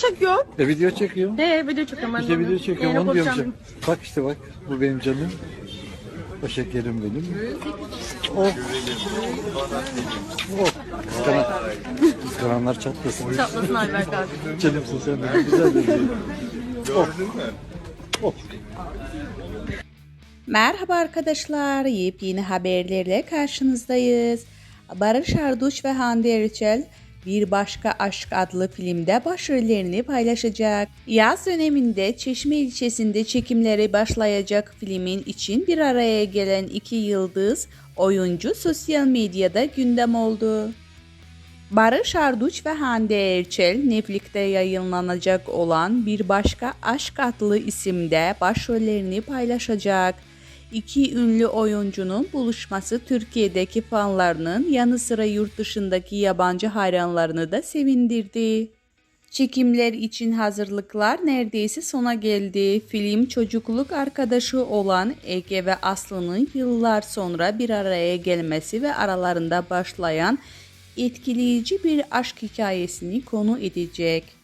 çekiyor. E video çekiyorum. He video çekiyorum ben İşte de video çekiyorum onu diyorum işte. Bak işte bak bu benim canım. O şekerim benim. Oh. Oh. Kıskanan, kıskananlar çatlasın. Çatlasın Albert abi. Canımsın sen benim. Güzel bir Oh. Oh. Merhaba arkadaşlar, yepyeni haberlerle karşınızdayız. Barış Arduç ve Hande Erçel Bir Başka Aşk adlı filmde başrollerini paylaşacak. Yaz döneminde Çeşme ilçesinde çekimleri başlayacak filmin için bir araya gelen iki yıldız oyuncu sosyal medyada gündem oldu. Barış Arduç ve Hande Erçel Netflix'te yayınlanacak olan Bir Başka Aşk adlı isimde başrollerini paylaşacak. İki ünlü oyuncunun buluşması Türkiye'deki fanlarının yanı sıra yurt dışındaki yabancı hayranlarını da sevindirdi. Çekimler için hazırlıklar neredeyse sona geldi. Film çocukluk arkadaşı olan Ege ve Aslı'nın yıllar sonra bir araya gelmesi ve aralarında başlayan etkileyici bir aşk hikayesini konu edecek.